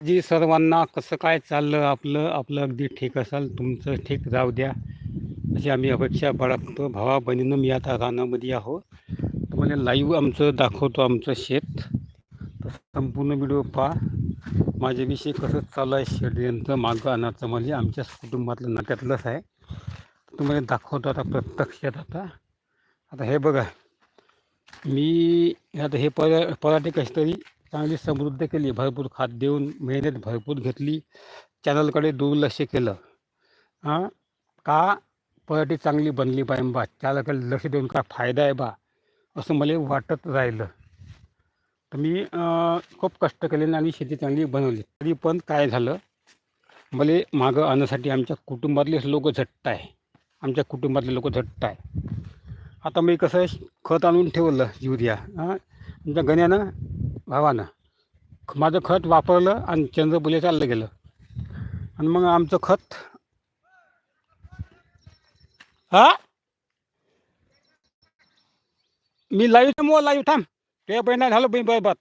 जी सर्वांना कसं काय चाललं आपलं आपलं अगदी ठीक असाल तुमचं ठीक जाऊ द्या. अशी आम्ही अपेक्षा बाळगतो. भावा बहिणीनं मी आता रानामध्ये आहो तुम्हाला लाईव्ह आमचं दाखवतो आमचं शेत. तर संपूर्ण व्हिडिओ पहा. माझ्याविषयी कसं चालू आहे षडयंत्र मागं आणायचं म्हणजे आमच्याच कुटुंबातलं नात्यातलंच आहे. तुम्हाला दाखवतो आता प्रत्यक्षात आता. आता हे बघा. मी आता हे परा पराठे कशी तरी चांगली समृद्ध केली भरपूर खात देऊन मेहनत भरपूर घेतली. चॅनलकडे दुर्लक्ष केलं. हां? का? पराठी चांगली बनली पाहिजे बा. चॅनलकडे लक्ष देऊन काय फायदा आहे बा? असं मला वाटत राहिलं. तर मी खूप कष्ट केले आणि शेती चांगली बनवली. तरी पण काय झालं? मला मागं आणण्यासाठी आमच्या कुटुंबातलेच लोक झट्ट आहे. आमच्या कुटुंबातले लोक झट्ट आहे. आता मी कसं आहे खत आणून ठेवलं युरिया. हां? आमच्या गण्यानं भावानं. ख- माझं खत वापरलं आणि चंद्रपुले चाललं गेलं. आणि मग आमचं खत हा? मी लाईव्ह थांब लाईव्ह थांब. ते बहिणा झालं बहीण बरोबर.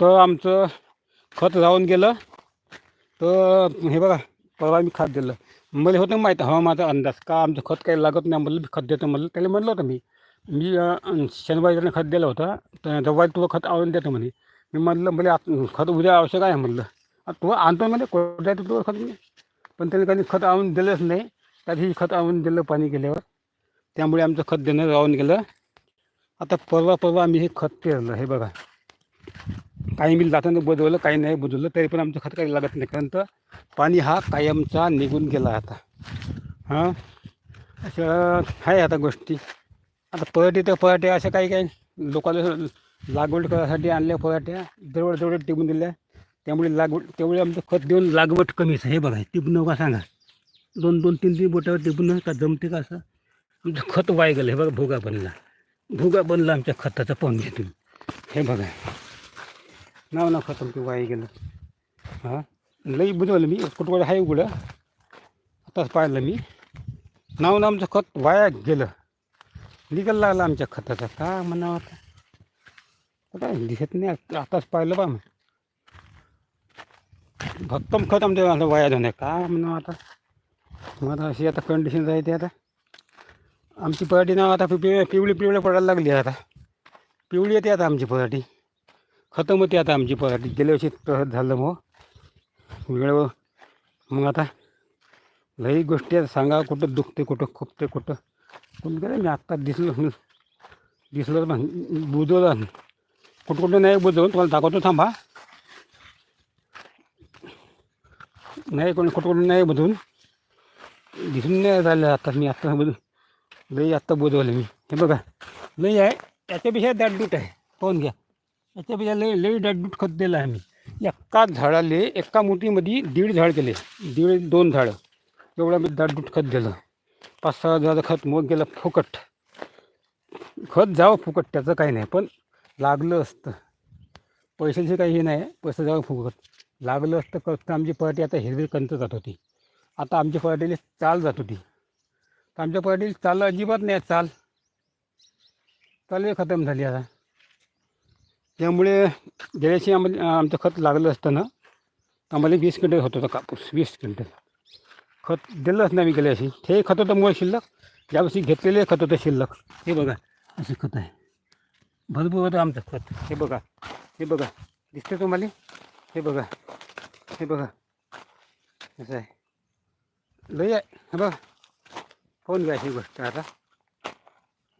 तर आमचं खत राहून गेलं. तर हे बघा परवा मी खत दिलं. मला होतं माहीत हवामानाचा अंदाज. का आमचं खत काही लागत नाही म्हणलं खत देतो म्हणलं. त्याला म्हणलं होतं मी. मी शनिवारी खत दिलं होतं. तर रविवारी तुला खत आवडून देतो म्हणे. मी म्हणलं मला आत- खत उद्या आवश्यक आहे म्हणलं. आता तू आणतो म्हणजे कोणत्या तुला खत मी? पण त्याने काही खत आणून दिलंच नाही. त्या खत आणून दिलं पाणी गेल्यावर. त्यामुळे आमचं खत देणं राहून गेलं. आता परवा परवा आम्ही हे खत पेरलं हे बघा. काही मी जाताना बुजवलं काही नाही बुजवलं तरी पण आमचं खत काही लागत नाही. कारण तर पाणी हा कायमचा निघून गेला आता. हां? अशा आहे आता गोष्टी. आता पराठी तर पराठ्या असं काही काही लोकांना लागवड करायसाठी आणल्या पराठ्या जवळ जवळ टिपून दिल्या. त्यामुळे लागवड तेवढे आमचं खत देऊन लागवड कमीच आहे. हे बघा टिपून का सांगा. दोन दोन तीन तीन बोटावर टिपून का जमते का असं? आमचं खत वाय गेलं हे बघा भुगा बनला. भुगा बनला आमच्या खताचा पण घेतो हे बघा. नाव ना खत आमचं वाय गेलं हां? लई बुजवलं मी कुठं आहे उघडं. आताच पाहिलं मी. नाव ना आमचं खत वाया गेलं. निघायला लागला आमच्या खताचा. का म्हणावं आता? आता दिसत नाही. आताच पाहिलं बा मग भक्कम खत आमच्या आता वाया जाणार का म्हणावं आता? मग आता अशी आता कंडिशन राहते आता. आमची पराठी ना आता पिवळी पिवळी पिवळी पडायला लागली आता. पिवळी येते आता आमची पराठी खतम होते आता आमची पराठी गेल्या वर्षी तसंच झालं मग. वेळेवर मग आता लई गोष्टी आता सांगा कुठं दुखते कुठं खुपते कुठं कोण काय मी आत्ता दिसलं दिसलं पण बुजवलं कुठं कुठं नाही बुजवून तुम्हाला दाखवतो थांबा. नाही कोण कुठं कुठं नाही बुजवून. दिसून नाही राहिलं आता मी आत्ता बुज लई आत्ता बुजवलं मी. हे बघा लई आहे. याच्यापेक्षा दाटदूट आहे. पाहून घ्या. याच्यापेक्षा लई लई दाटदूट खत दिलं आहे मी एका झाडाले एका मुठीमध्ये दीड झाड केले. दीड दोन झाडं. एवढं मी दाटदूट खत दिलं. पाच सहा हजाराचं खत मग गेलं फुकट. खत जावं फुकट त्याचं काही नाही पण लागलं असतं. पैशाची काही हे नाही पैसे जावं फुकट. लागलं असतं करतं आमची पराठी आता हिरवी कंत जात होती. आता आमच्या पराठीला चाल जात होती. तर आमच्या पराठीला चाल अजिबात नाही चाल. चाल खतम झाली आता. त्यामुळे गेल्याशी आम्हाला आमचं खत लागलं असतं ना आम्हाला वीस क्विंटल होत होता कापूस वीस क्विंटल. खत दिलंच नाही मी गेल्याशी. हे खत होतं मुळे शिल्लक. यावर्षी घेतलेले खत होतं शिल्लक. हे बघा असं खत आहे. भरपूर होतं आमचं खत. हे बघा हे बघा. दिसते तुम्हाला? हे बघा हे बघा. असं आहे. लई आहे. हे बघा. कोण घ्या ही गोष्ट आता?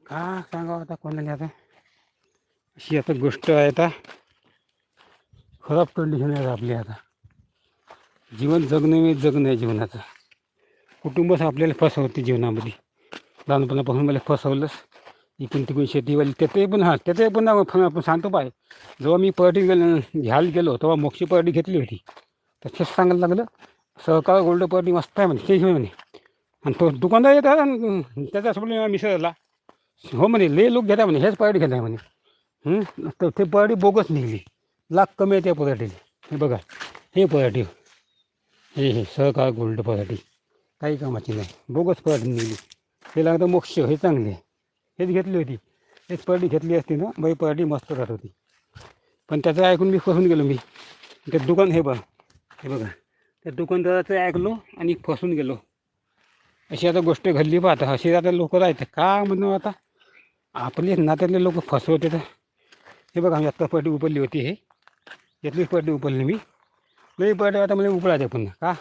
का सांगावं आता कोणाला आता? अशी आता गोष्ट आहे आता. खराब कंडिशन आहे आपली आता. जीवन जगणे मी जगणं आहे जीवनाचं. कुटुंबच आपल्याला फसवते जीवनामध्ये. लहानपणापासून मला फसवलंच. इकडून तिकडून शेतीवाली त्यातही पण हां त्यातही पण आपण सांगतो पाय जेव्हा मी पराठी घ्यायला गेलो तेव्हा मोक्षी पराठी घेतली होती. तसेच सांगायला लागलं सहकार गोल्ड पराठी मस्त आहे म्हणे ते म्हणे. आणि तो दुकानदार येतात आणि त्याच्यासोबत मिसळला. हो म्हणे ले लोक घेता म्हणे हेच पराठी घेताय म्हणे. तर ते पराठी बोगस निघली. लाख कमी आहे त्या पराठीला हे बघा हे पराठी. हे हे सहकार गोल्ड पराठी. काही कामाची नाही. बोगस पराठी निघली हे लागतं मोक्ष हे चांगले. हेच घेतली होती. हेच पराठी घेतली असती ना बाई पराठी मस्त राहत होती. पण त्याचं ऐकून मी फसून गेलो मी. ते दुकान हे बघा. हे बघा. त्या दुकानदाराचं ऐकलो आणि फसून गेलो. अशी आता गोष्ट घडली बा आता. अशी आता लोक राहते का म्हणून आता? आपले नात्यातले लोक फसवते तर. हे बघा मी आत्ता पडली उपडली होती हे. यातलीच पडली उपडली मी. लई पडली आता मला उपळायचं पुन्हा. का?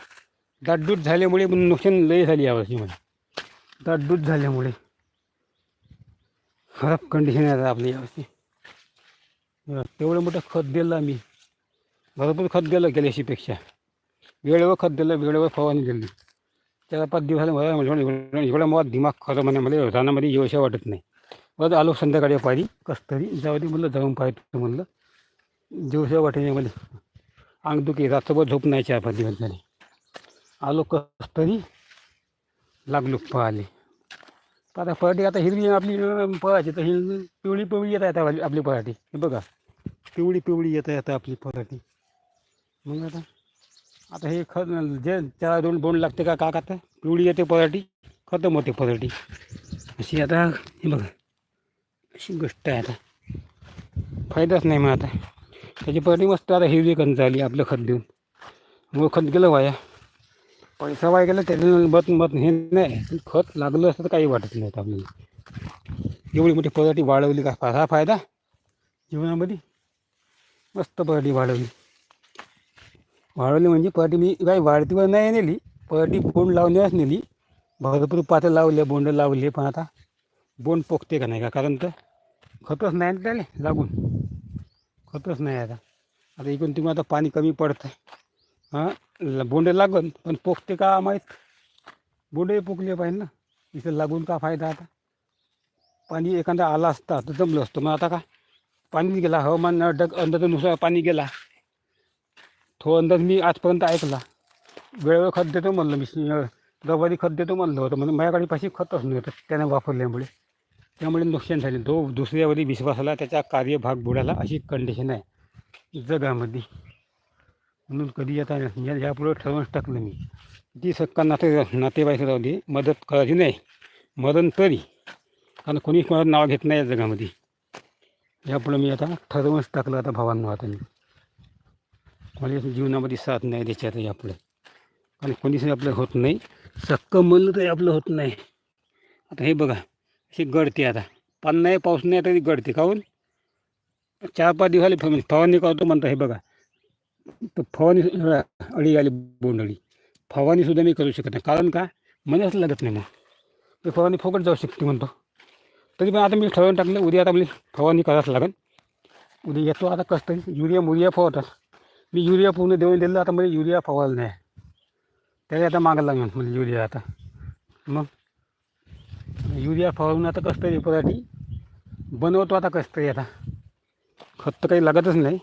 दाटदूट झाल्यामुळे पण नुकसान लई झाली यावर्षी मला दाटदूट झाल्यामुळे. खराब कंडिशन आहे आपली यावर्षी तेवढं मोठं खत दिलं आम्ही. भरपूर खत दिलं गेल्याशीपेक्षा वेळेवर खत दिलं वेळेवर फवारणी दिली त्याला पाच दिवसाला मला एवढा मला दिमाग खरं म्हणे मला रानामध्ये येऊशा वाटत नाही. बरं आलो संध्याकाळी पाहिली कसं तरी जाऊ दे म्हणलं जाऊन पाहतो म्हणलं. जेवशा वाटेने मला अंगदुखी रात्रभर झोप नाही चार पाच दिवस झाली. आलो कस तरी लागलो पळाले आता पराठी आता हिरवी आपली अं, पळायची तर हिरवी पिवळी पिवळी येत आहे आपली- आपली पराठी. हे बघा पिवळी पिवळी येत आहे आता आपली पराठी. मग आता आता हे खत जे त्याला दोन बोंड लागते का का तर पिवळी येते पराठी खतम होते पराठी. अशी आता हे बघा अशी गोष्ट आहे आता. फायदाच नाही मग आता. त्याची पराठी मस्त आता हिरवी कण झाली आपलं खत देऊन. मग खत गेलं वाया. पैसा वाय गेला त्याच्यानं मत मत हे नाही. खत लागलं असतं तर काही वाटत नाही आपल्याला. एवढी मोठी पदाटी वाढवली का? फार हा फायदा? जीवनामध्ये मस्त पराठी वाढवली. वाढवली म्हणजे पराठी मी काही वाढतीवर नाही नेली. पराठी बोंड लावण्यास नेली. भरपूर पातं लावले बोंड लावले पण आता बोंड पोखते का नाही का? कारण तर खतच नाही त्याला लागून. खतच नाही आता. आता इकडून तुम्ही आता पाणी कमी पडतं हां? बोंडे लागन पण पोखते का माहीत? बोंडे पोखले पाहिजे ना. इथं लागून का फायदा आता? पाणी एखादा आला असता तर जमलं असतं. मग आता का? पाणी गेला. हवामान डग अंदाजानुसार पाणी गेला. तो अंदाज मी आजपर्यंत ऐकला. वेळेवर खत देतो म्हणलं मी. गवारी खत देतो म्हणलं होतं. म्हणजे माझ्याकडे पाशी खतच नव्हतं त्याने वापरल्यामुळे. त्यामुळे नुकसान झाले. तो दुसऱ्यावरी विश्वास आला त्याचा कार्यभाग बुडाला अशी कंडिशन आहे जगामध्ये. म्हणून कधी आता या यापुढे ठरवूनच टाकलं मी. ती सक्का नाते नातेवाईक राहू दे मदत करायची नाही मरण तरी. कारण कोणीच मला नाव घेत नाही या जगामध्ये. यापुढं मी आता ठरवूनच टाकलं आता भावांना आता मी. मला जीवनामध्ये साथ नाही त्याच्यात यापुढे. कारण कोणीच आपलं होत नाही. सक्क म्हणलं तरी आपलं होत नाही. आता हे बघा अशी गळते आता. पान नाही पाऊस नाही तरी गळते काहून? चार पाच दिवसाले फवारणी करतो म्हणतो हे बघा. फवारणी अळी आली बोंडअळी फवारणीसुद्धा मी करू शकत नाही. कारण का? मलाच लागत नाही मग. ते फवारणी फुकट जाऊ शकते म्हणतो. तरी पण आता मी ठरवून टाकलं उद्या आता मी फवारणी करावंच लागेल उद्या येतो आता कसं तरी युरिया मुरिया फवारतात. मी युरिया पूर्ण देऊन दिलं आता मला युरिया फवारलं नाही. त्याला आता मागं लागेल मला युरिया आता. मग? युरिया फवारून आता कसं तरी पराठी बनवतो आता कसं तरी आता. खत तर काही लागतच नाही.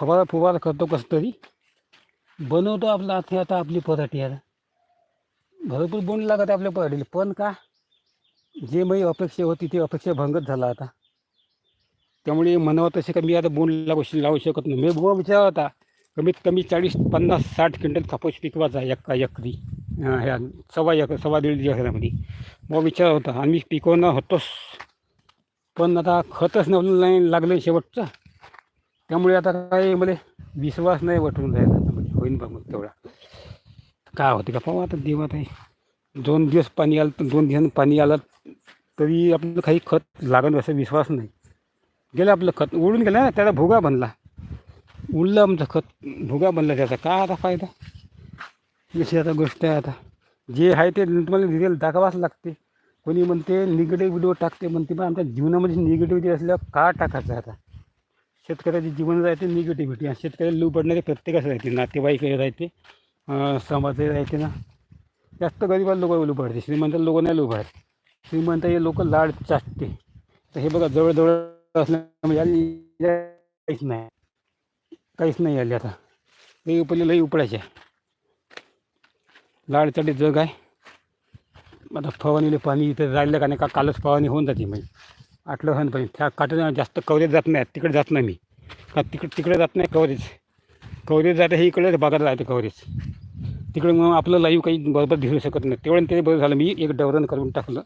फवारा फुवारा करतो कसं तरी? बनवतो आपला आता आता आपली पराठी आता भरपूर बोंड लागत आपल्या पराठीला. पण का? जे माझी अपेक्षा होती ती अपेक्षा भंगच झाला आता. त्यामुळे मनावर तसे का मी आता बोंड लागू लावू शकत नाही. मी बुवा विचार होता कमीत कमी चाळीस पन्नास साठ क्विंटल कापूस पिकवायचा एका एकरी. ह्या सव्वा एक सव्वा दीड एकरामध्ये. मग विचार होता आणि मी पिकवणं होतोच. पण आता खतच नवलं नाही लागलं शेवटचं. त्यामुळे आता काही मला विश्वास नाही वाटून राहिला. आता म्हणजे होईन बा मग तेवढा. काय होते का पाहू आता देवात आहे दोन दिवस पाणी आलं तर दोन दिवसांनी पाणी आलं तरी आपलं काही खत लागत असं विश्वास नाही. गेलं आपलं खत उडून गेलं ना त्याचा भुगा बनला. उडलं आमचं खत भुगा बनला त्याचा. काय आता फायदा? अशी आता गोष्ट आहे आता. जे आहे ते तुम्हाला रिअल दाखवाच लागते. कोणी म्हणते निगेटिव्ह व्हिडिओ टाकते. म्हणते पण आमच्या जीवनामध्ये निगेटिव्हिटी असल्यावर का टाकायचं आता? शेतकऱ्याचे जीवन राहते निगेटिव्हिटी. आणि शेतकऱ्याला लू पडणारे प्रत्येकाच राहते नातेवाईक राहते अं, समाज राहते ना. जास्त गरीबाला लोक लू पडते श्रीमंत लोक नाही लू पाडते. श्रीमंत हे लोक लाड चाटते. तर हे बघा जवळजवळ असल्यामुळे याला काहीच नाही. काहीच नाही आली आता. लई उपले लई उपडायचे. लाडचाटी जग आहे. आता फवानीले पाणी इथं राहिलं का नाही का कालच फवारणी होऊन जाते म्हणजे. आटलं हन पाहिजे त्या काठानं जास्त कवरेज जात नाही तिकडे जात नाही मी. का तिकडे तिकडे जात नाही कवरेज. कवरेज जाते हे इकडे बघायला राहते कवरेज. तिकडे मग आपलं लाईव्ह काही बरोबर दिसू शकत नाही. तेवढं ते बरं झालं. मी एक डवरण करून टाकलं.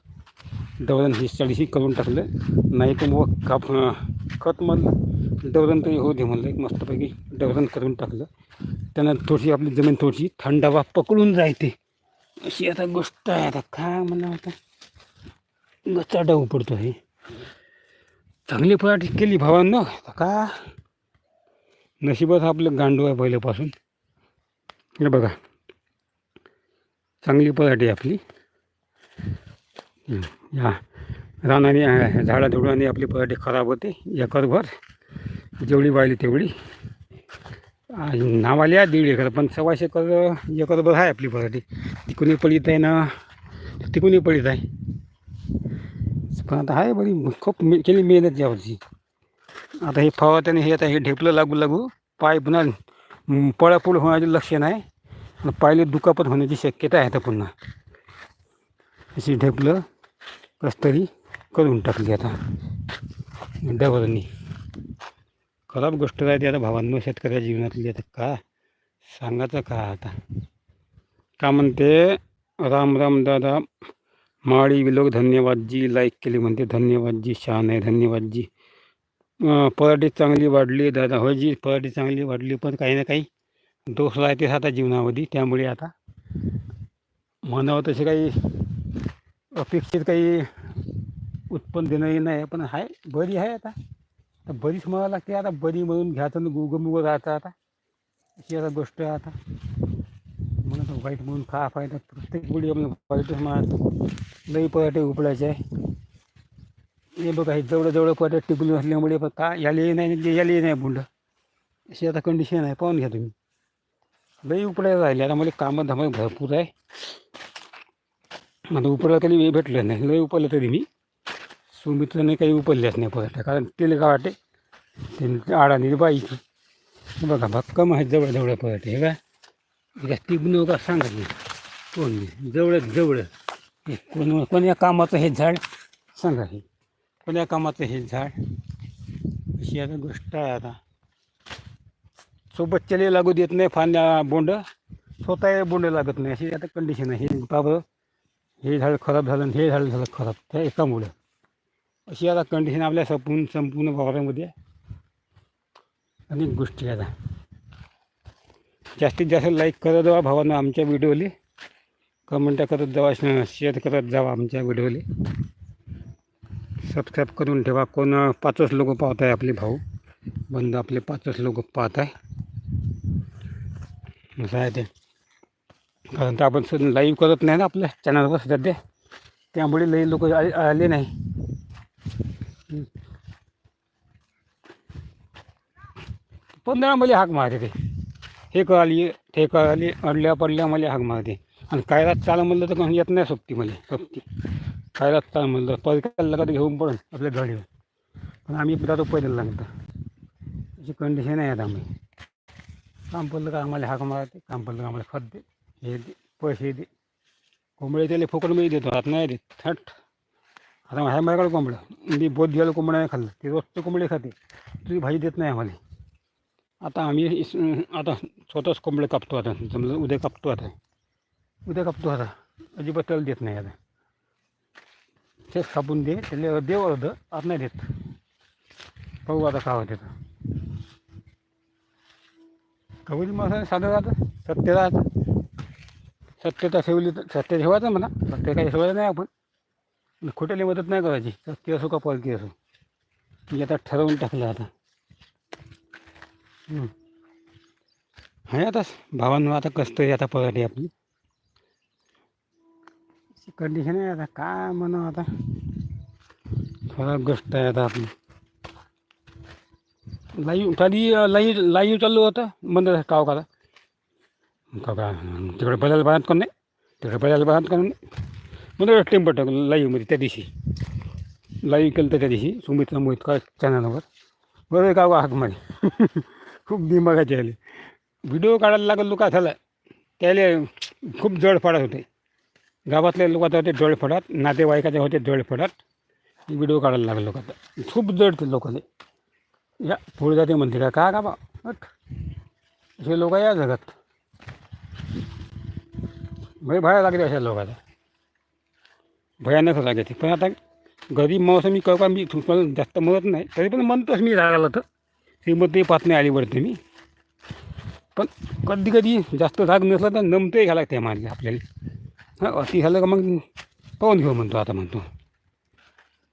डवरण ही चाळीशी करून टाकलं. नाही तर मग काप खत मग डवरण तरी होऊ दे म्हणलं. एक मस्तपैकी डवरण करून टाकलं. त्यानं थोडीशी आपली जमीन थोडीशी थंडावा पकडून जायते अशी आता गोष्ट आहे. आता काय म्हणा आता? गचा डाऊ पडतो हे. चांगली पराठी केली भावांनो. का? नशिबात आपलं गांडू आहे पहिल्यापासून. हे बघा. चांगली पराठी आहे आपली. या रानाने झाडा झाडाझुडाने आपली पराठी खराब होते. एकरभर. जेवढी वाहिली तेवढी. आणि नावाली आहे दीड एकर पण सव्वाशे एकर एकरभर आहे आपली पराठी तिकूनही पळीत आहे ना? तिकूनही पडीत आहे. पण आता आहे बरी खूप मे केली मेहनत यावरची आता हे फवारत्याने हे आता हे ढेपलं लागू लागू पाय पुन्हा पळापूळ होण्याचे लक्षण आहे आणि पायले दुखापत होण्याची शक्यता आहे आता पुन्हा. अशी ढेपलं कस तरी करून टाकली आता. डबलनी. खराब गोष्ट राहते आता भावांनो शेतकऱ्या जीवनातली आता का सांगायचं का आता? का म्हणते राम राम दादा माळी विलोक धन्यवाद जी लाईक केली म्हणते धन्यवाद जी छान आहे धन्यवाद जी पराठी चांगली वाढली दादा हो जी पराठी चांगली वाढली पण काही ना काही दोष राहतेच आता जीवनामध्ये त्यामुळे आता म्हणावं तसे काही अपेक्षित काही उत्पन्न देणंही नाही पण आहे बरी आहे आता. आता बरीच म्हणावं लागते आता बरी म्हणून घ्यायचं गुगमुग राहतं आता. अशी आता गोष्ट आहे आता. म्हणून वाईट म्हणून का फायदा प्रत्येक वेळी आपण वाईटच म्हणायचं लई पराठे उपडायचे हे बघा हे जवळ जवळ पराठे टिकून असल्यामुळे पण का यालाही नाही आणि नाही बुंड. अशी आता कंडिशन आहे पाहून घ्या तुम्ही. लई उपडायला राहिले आता मला कामं धामं भरपूर आहे. आता उपडायला कधी वेळ भेटलं नाही लई उपडलं तरी मी. सुमित्राने काही उपडल्याच नाही पराठ्या कारण तेल का वाटे ते आडानी बाईची. बघा भक्कम आहे जवळ जवळ पराठे हे काय जास्ती गुन्हे का सांगत नाही. कोण जवळच जवळ. जवळ हे कोण कोण्या कामाचं हे झाड? सांगा हे. कोण्या कामाचं हे झाड? अशी आता गोष्ट आहे आता. सोबत चले लागू देत नाही फांद्या बोंड. स्वतः बोंड लागत नाही. अशी आता कंडिशन आहे. हे बाबा हे झाड खराब झालं आणि हे झाड झालं खराब. त्या एकामुळं. अशी आता कंडिशन आपल्या संपूर्ण संपूर्ण वावरामध्ये. अनेक गोष्टी आता. जास्तीत जास्त लाईक करत जावा भावांना आमच्या व्हिडिओली कमेंट करत जावा शेअर करत जावा आमच्या व्हिडिओली सबस्क्राईब करून ठेवा. कोण पाचच लोक पाहत आहे आपले भाऊ? बंद आपले पाचच लोक पाहत आहे असं आहे ते. कारण तर आपण सध्या लाईव्ह करत नाही ना आपल्या चॅनलवर सध्या. त्यामुळे लई लोक आले नाही. पंधरा मला हाक मारते ते. हे कळाली ते कळाली अडल्या पडल्या मला हाक मारते. आणि कायरात चाल म्हणलं तर कोणी येत नाही सोबती मला सोबती. कायरात चाल म्हणलं परकाला लागत घेऊन पडून आपल्या गाडीवर. पण आम्ही जातो पैदल लागतं. अशी कंडिशन आहे आता आम्ही. काम पडलं का आम्हाला हाक मारते काम पडलं का आम्हाला खत दे हे दे पैसे दे. कोंबडे त्याला फुकट मी देतो हात नाही देत थट. आता आहे माझ्याकडे कोंबडं. मी बोध घ्यायला कोंबड्या नाही खाल्लं ते रोजचं कोंबडे खाते. तुझी भाजी देत नाही आम्हाला. आता आम्ही इस आता स्वतःच कोंबडे कापतो आता. जमलं उद्या कापतो आता. उद्या कापतो आता. अजिबात त्याला देत नाही आता. तेच कापून दे. त्याला देव अर्ध आत नाही देत. पाहू आता खावं होते कबुली माणसाने साधं राहतं सत्य राहतं. सत्यता ठेवली तर सत्य ठेवायचं म्हणा. सत्य काही ठेवायचं नाही आपण. खोट्याला मदत नाही करायची. सत्य असो का पलकी असो. मी आता ठरवून टाकलं आता. आहे आता. भावांनो आता कसं आहे आता पगारी आपली. कंडिशन आहे आता. काय म्हणा आता? खराब गोष्ट आहे आता आपली. लाईव्ह खाली लाईव्ह लाईव्ह चालू होतं. बंद काव का का का तिकडे बदल बांधत कोण नाही? तिकडे बदल बांधत कोण नाही? म्हणजे टेम्पो टाक लाईव्हमध्ये त्या दिवशी. लाईव्ह केलं तर त्या दिवशी. सुमित मोहित का चॅनलवर काव का हाक खूप दिमागाचे आले व्हिडिओ काढायला लागलं लोक असायला त्याले खूप जड पडत होते. गावातल्या आता होते जड पडत नातेवाईकाचे होते जड पडत व्हिडिओ काढायला लागलो आता. खूप जड ते लोकांनी या पुढे जाते म्हणते का का बा? असे लोक या जगात. भय भया लागते अशा लोकांना भयानक लागते पण आता गरीब माणूस मी कळका मी जास्त म्हणत नाही तरी पण म्हणतोच मी रागाला तर. श्रीमती पाहत नाही आली वरती मी पण कधी कधी जास्त राग नसला तर नमतंही घ्यायला लागते मागे आपल्याला. हां अति झालं का मग पाहून घेऊ म्हणतो आता म्हणतो.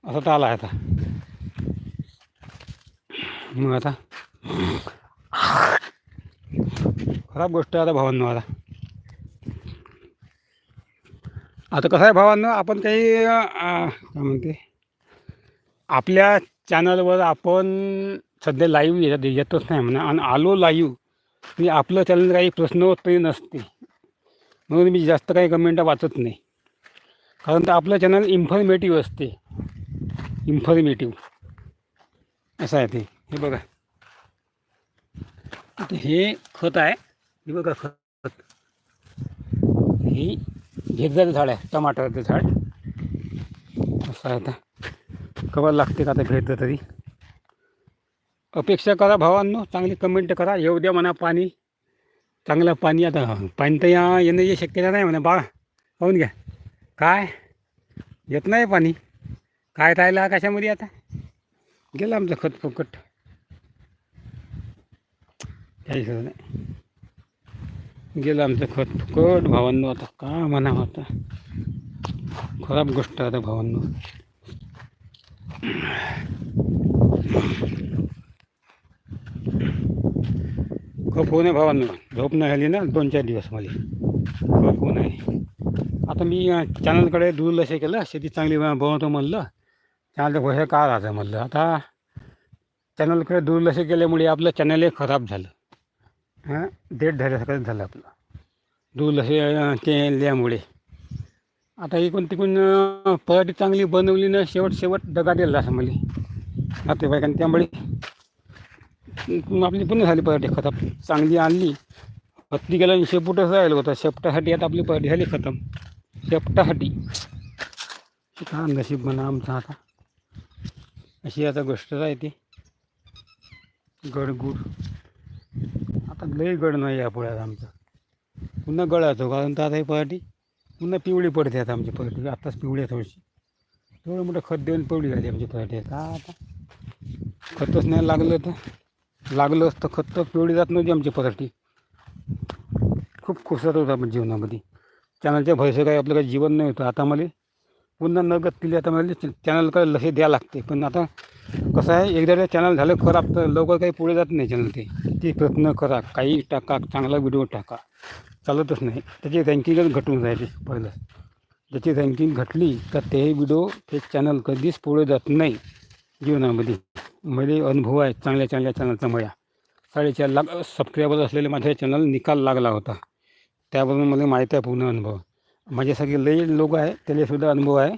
असं तर आला आहे आता. मग आता खराब गोष्ट आहे आता भावांनो आता. आता कसं आहे भावांनो आपण काही काय म्हणते आपल्या चॅनलवर आपण सध्या लाईव्ह येतच नाही म्हणा. आणि आलो लाईव्ह म्हणजे मी आपलं चॅनल काही प्रश्नोत्तरी नसते. म्हणून मी जास्त काही कमेंट वाचत नाही. कारण तर आपलं चॅनल इन्फॉर्मेटिव्ह असते. इन्फॉर्मेटिव्ह असं आहे ते. हे बघा. हे खत आहे. हे बघा खत. हे घेतलेलं झाड आहे. टमाटरचं झाड. असं आहे आता. कवर लागते का आता भेटतं तरी? अपेक्षा करा भावांनो चांगली कमेंट करा. येऊ द्या म्हणा पाणी. चांगलं पाणी आता पाणी तर या येण्याची शक्यता नाही म्हणा बा पाहून घ्या. काय? येत नाही पाणी. काय राहिलं आकाशामध्ये आता? गेलं आमचं खत फुकट. काही खरं नाही. गेलं आमचं खत फुकट भावांनो आता. का म्हणा आता? खराब गोष्ट आता भावांनो. खूप होऊ नये भावांनो. झोप नाही आली ना दोन चार दिवस मला. खूप होऊ नये. आता मी चॅनलकडे दुर्लक्ष केलं शेती चांगली ब- बनवतो म्हणलं. चॅनलचं पैसे का राहतं म्हणलं. आता चॅनलकडे दुर्लक्ष केल्यामुळे आपलं चॅनल खराब झालं. हां डेट झाल्यासारखं झालं आपलं. दुर्लक्ष केल्यामुळे. आता इकडून तिकडून पराठी चांगली बनवली ना शेवट शेवट दगा दिला असं मला. नातेवाईकांनी त्यामुळे आपली पूर्ण झाली पराठी खतम. चांगली आणली. हत्ती गेला आणि शेपूटच राहिलं होतं. शेपटासाठी आता आपली पराठी झाली खतम. शेपटासाठी. का नशीब म्हणा आमचा आता. अशी आता गोष्ट राहते. ती गडगुड. आता लई गड नाही या पुढ्यात आमचं. पुन्हा गळायचो कारण तर आता ही पराठी पुन्हा पिवळी पडते आता आमची पराठी. आत्ताच पिवळी आहे थोडीशी. थोडं मोठं खत देऊन पिवळी झाली आमची पराठी. आता आता? खतच नाही लागलं तर. लागलं असतं खत तर पिवळी जात नव्हती आमची पराठी खूप खुशात होतं आपण जीवनामध्ये. चॅनलच्या भरोसे काही आपलं काही जीवन नाही होतं. आता मला पुन्हा नगद केली आता मला चॅनलकडे लक्ष द्यावं लागते. पण आता कसं आहे एकदा चॅनल झालं खराब तर लवकर काही पुढे जात नाही चॅनल ते. ते प्रयत्न करा. काही टाका चांगला व्हिडिओ टाका. चालतच नाही. त्याची रँकिंगच घटून राहिली पहिलं. ज्याची रँकिंग घटली तर ते व्हिडिओ ते चॅनल कधीच पुढे जात नाही. जीवनामध्ये. मला अनुभव आहे चांगल्या चांगल्या चॅनलचा मया. साडेचार लाख सबस्क्रायबर असलेले माझ्या चॅनल निकाल लागला होता. त्यावरून मला माहिती आहे पूर्ण अनुभव. माझ्यासारखे लई लोक आहे त्यालासुद्धा अनुभव आहे.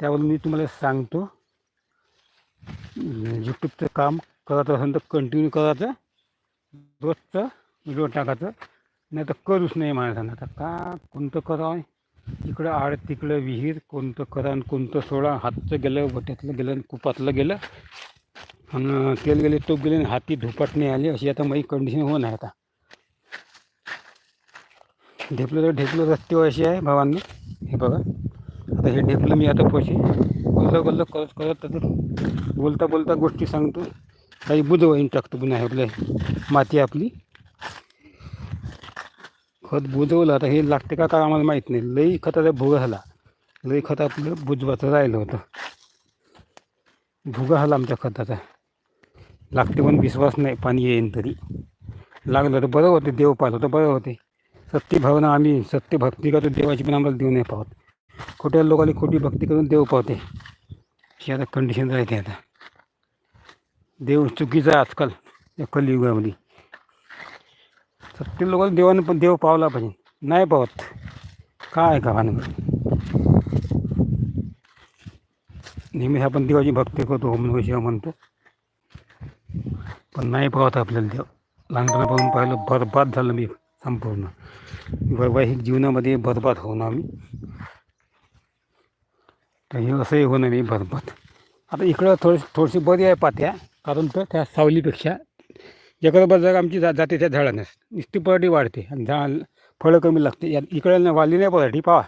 त्यावरून मी तुम्हाला सांगतो. यूट्यूबचं काम करत असेल तर कंटिन्यू करायचं. रोजचं व्हिडिओ टाकायचं. नाही तर करूच नाही माणसानं. आता का कोणतं करावं? इकडं आड तिकडं विहीर कोणतं करा आणि कोणतं सोडा हातचं गेलं बट्यातलं गेलं आणि कुपातलं गेलं. आणि तेल गेले तूप गेले आणि हाती धुपट नाही आली. अशी आता माझी कंडिशन होऊन आहे आता. ढेपलं तर ढेपलं रस्ते अशी आहे भावांनी. हे बघा. आता हे ढेपलं मी आता पोशी. बोललं बोललं करत करत तर बोलता बोलता गोष्टी सांगतो. काही बुजवून टाकतो पुन्हा आपलं. माती आपली. खत बुजवलं आता हे लागते का काय आम्हाला माहीत नाही. लई खताचा भुगा झाला. लई खत आपलं बुजवाचं राहिलं होतं. भुगा झाला आमच्या खताचा. लागते पण विश्वास नाही पाणी येईन तरी. लागलं तर बरं होते देव पाहत तर बरं होते. सत्य भावना आम्ही सत्य भक्ती करतो देवाची पण आम्हाला देऊ नाही पाहत. खोट्या लोकांनी खोटी भक्ती करून देव पावते ही आता कंडिशन राहते आता. देव चुकीचं आहे आजकाल या कलियुगामध्ये. तर ते लोकांना देवाने पण देव पावला पाहिजे. नाही पावत. काय का नेहमी आपण देवाची भक्ती करतो ओम नमः शिवा म्हणतो. पण नाही पावत आपल्याला देव. लहानपणापासून पाहिलं बरबाद झालं मी संपूर्ण. वैवाहिक जीवनामध्ये बरबाद होणं आम्ही. तर हे असंही होणं मी बरबाद. आता इकडं थोडी थोडीशी बरी आहे पात्या. कारण तर त्या सावलीपेक्षा एकडं जर आमची जा जाते त्या झाडानं नुसती पराठी वाढते आणि झाड फळं कमी लागते. या इकडं वाढली नाही पराठी पावा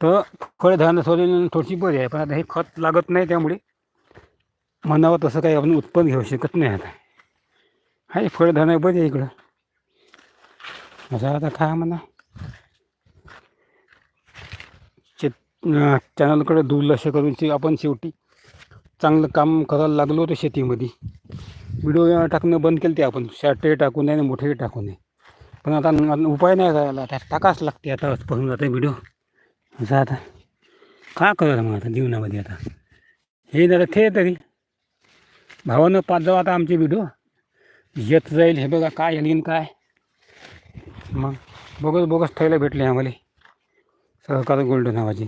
तर फळं झाडं सोडून थोडीशी बरी आहे पण आता हे खत लागत नाही त्यामुळे म्हणावं तसं काही आपण उत्पन्न घेऊ शकत नाही आता. हाय फळधारणा बरी आहे इकडं. असं आता काय म्हणा. चॅनलकडे दुर्लक्ष करून आपण शेवटी चांगलं काम करायला लागलो होतो शेतीमध्ये. व्हिडिओ टाकणं बंद केलं ते आपण. शॉर्टही टाकू नये आणि मोठेही टाकू नये. पण आता उपाय नाही करायला आता टाकाच लागते आता. पाहून जाते व्हिडिओ. असं आता. काय करायला मग आता जीवनामध्ये आता? हे जरा थे तरी. भावानं पाच जाऊ आता आमचे व्हिडिओ. येत जाईल. हे बघा काय येईल काय. मग बघत बघत थैला भेटले आम्हाला. सहकार गोल्ड नावाची.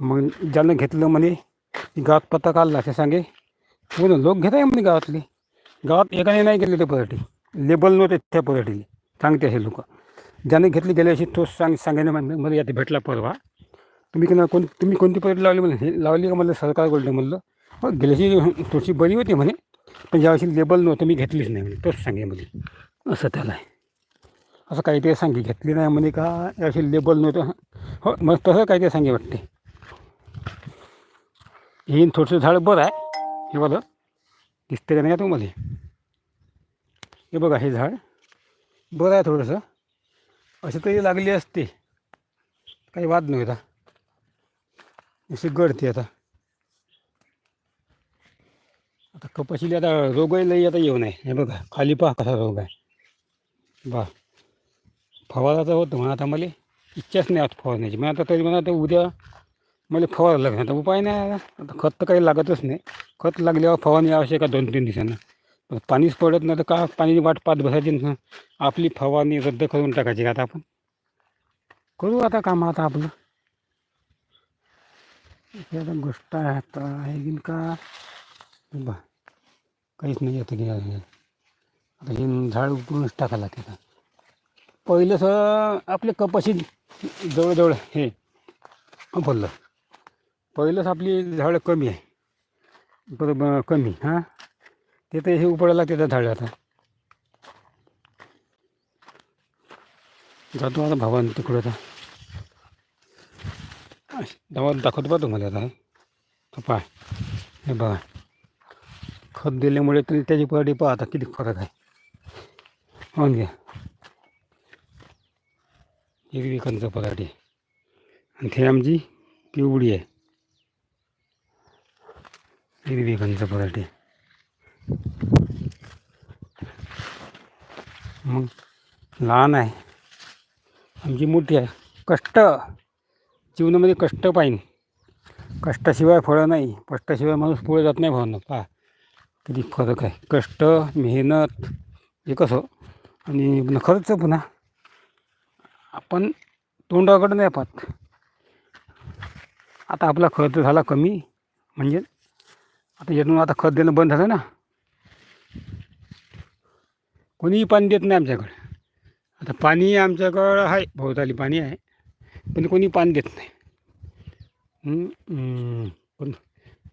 मग ज्यानं घेतलं म्हणे गावात पत्ता काढला ते सांगे. पूर्ण लोक घेत आहे म्हणे गावातले. गावात एकाने नाही गेले ते पराठी. लेबल नव्हते त्या पराठीले. सांगते असे लोक. ज्याने घेतली गेल्या अशी तोच सांग सांगायला म्हणजे मला यात भेटला परवा. तुम्ही की कोण तुम्ही कोणती पराठी लावली म्हणे? हे लावली का म्हणलं? सरकार गोल्ड म्हणलं. हो गेल्याची थोडीशी बरी होती म्हणे. पण ज्यावेळी लेबल नव्हतं मी घेतलीच नाही म्हणे. तोच सांगे म्हणे. असं त्याला आहे. असं काहीतरी सांगे. घेतली नाही म्हणे का? यावर्षी लेबल नव्हतं. हो मग तसं काहीतरी सांगे वाटते. हे थोडंसं झाड बरं आहे. हे बघा. दिसतं का नाही का तुम्हाला? हे बघा हे झाड बरं आहे थोडंसं. अशी तरी लागली असते. काही वाद नव्हता अशी गळते आता. आता कपाशीला आता रोगही लई आता येऊ नये. हे बघा खाली पहा कसा रोग आहे. बा फवाराचा होतं म्हणा आता मला. इच्छाच नाही आज फवारण्याची. मग आता तरी म्हणा आता उद्या मला फवारायला लागणार आता उपाय नाही आता खत तर काही लागतच नाही. खत लागल्यावर फवारणी आवश्यक आहे दोन तीन दिवसांना पाणीच पडत नाही तर का पाण्याची वाट पाहत बसायची ना? आपली फवारणी रद्द करून टाकायची आता आपण? करू आता काम आता आपलं. आता गोष्ट आहे आता. आहे की? का बा काहीच नाही येतं की आता हे झाड उकळूनच टाकायला लागते पहिलं सर आपले कपाशी जवळजवळ हे बोललं पहिलंच आपली झाडं कमी आहे. बरं कमी हां? ते तर हे उपडायला लागते त्या झाडं आता. जातो आता भावानं तिकडं आता. दवा दाखवतो बा तुम्हाला आता हे? पाय हे बघा. खत दिल्यामुळे तरी त्याची पराठी पहा आता किती फरक आहे. होऊन घ्या. हिरवी कंच पराठी. आणि ते आमची पिवळी आहे. हिरवी पराठे मग लहान आहे. आमची मोठी आहे. कष्ट. जीवनामध्ये कष्ट पाहिजे. कष्टाशिवाय फळं नाही. कष्टाशिवाय माणूस पुढे जात नाही भावना. पहा किती फरक आहे. कष्ट मेहनत हे कसं? आणि पुन्हा खर्च पुन्हा आपण तोंडाकडे नाही पाहत. आता आपला खर्च झाला कमी म्हणजे आता यातून आता खत देणं बंद झालं ना. कोणीही पाणी देत नाही आमच्याकडे. आता पाणी आमच्याकडं आहे भोवताली पाणी आहे पण कोणी पाणी देत नाही. पण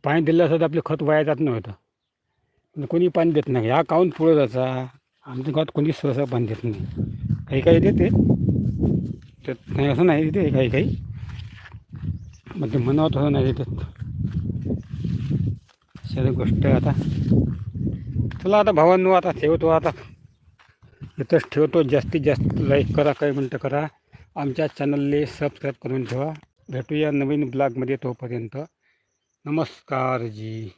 पाणी दिलं असं तर आपलं खत वाया जात नव्हतं. पण कोणी पाणी देत नाही. हा काहून पुढं जायचा? आमच्या गावात कोणी सहसा पाणी देत नाही. काही काही देते. त्यात नाही असं नाही देते काही काही. मग ते मनावत असं नाही देतात अशा गोष्ट आहे आता. चला आता भावांनो आता ठेवतो आता. इथंच ठेवतो. जास्तीत जास्त लाईक करा काही मिनटं करा. आमच्या चॅनलले सबस्क्राईब करून ठेवा. भेटूया नवीन ब्लॉगमध्ये तोपर्यंत. नमस्कार जी.